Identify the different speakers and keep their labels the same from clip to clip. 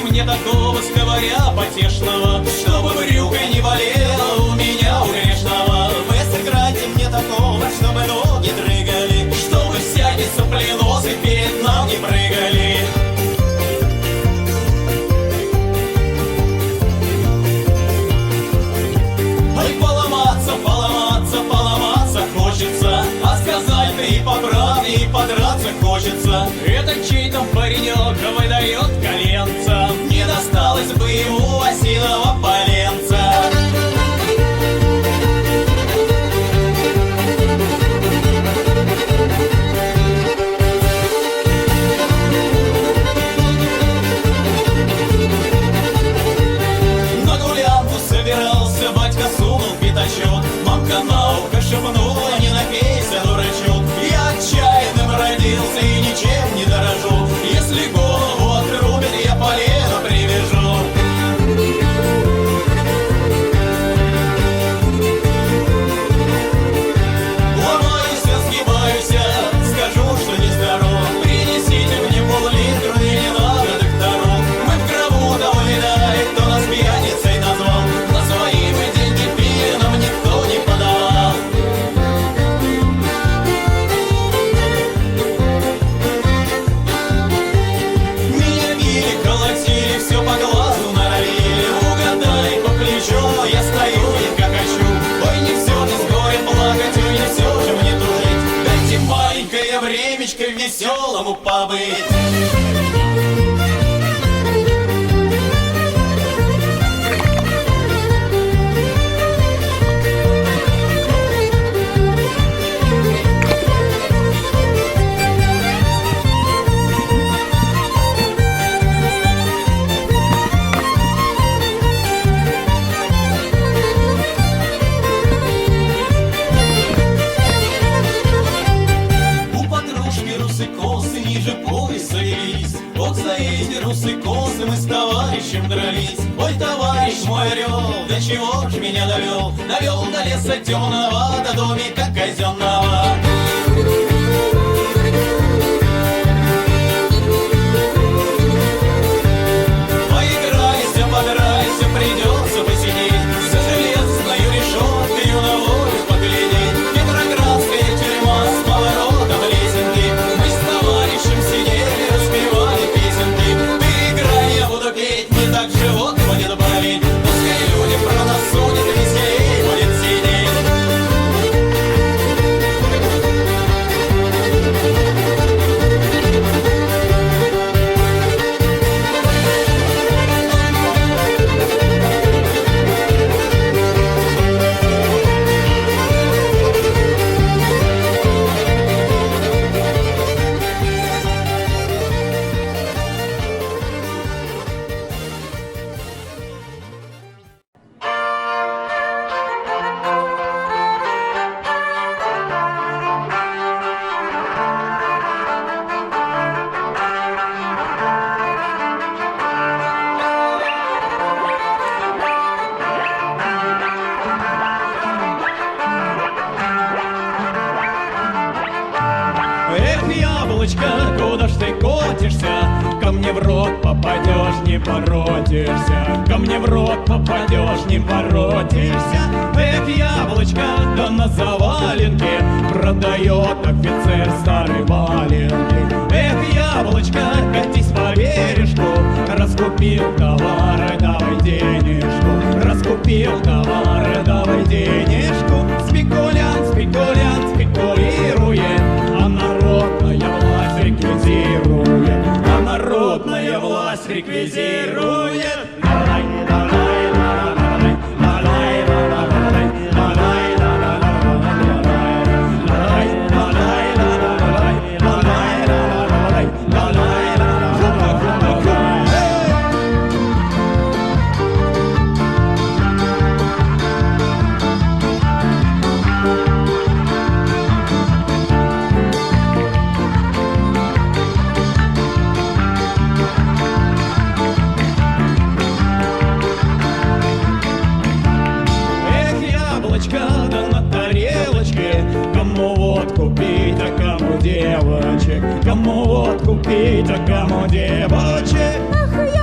Speaker 1: сыграйте мне такого сковаря потешного, чтобы брюка не болела у меня у грешного. Вы сыграйте мне такого, чтобы ноги дрыгали, чтобы всякий сопленосый перед нам не прыгали. Ой, поломаться, поломаться, поломаться хочется А сказать-то и по и подраться хочется Это чей там паренек выдает коленца веселому побыть меня довел Довел до леса темного, до домика казенного. Поиграйся, подрайся, придется посидеть. За железной решеткой на Петроградская тюрьма с поворотом лесенки Мы с товарищем сидели, распевали песенки. Ты играй, я буду петь, не так живот Яблочко, куда ж ты котишься? Ко мне в рот попадешь, не поротишься. Ко мне в рот попадешь, не поротишься. Эх, яблочко, да на заваленке продает офицер старый валенки. Эх, яблочко, катись по бережку, раскупил товары, давай народная власть вот купить, а кому девочек? Кому вот купить, а кому девочек?
Speaker 2: Ах, я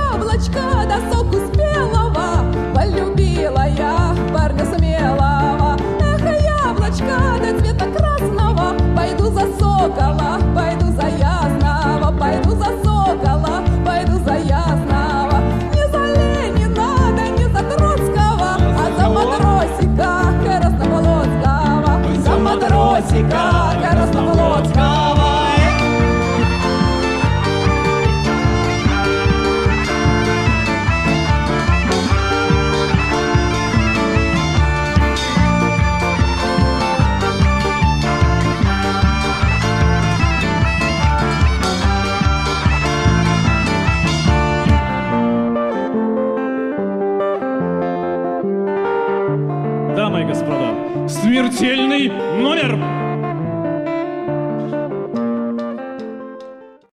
Speaker 1: смертельный номер.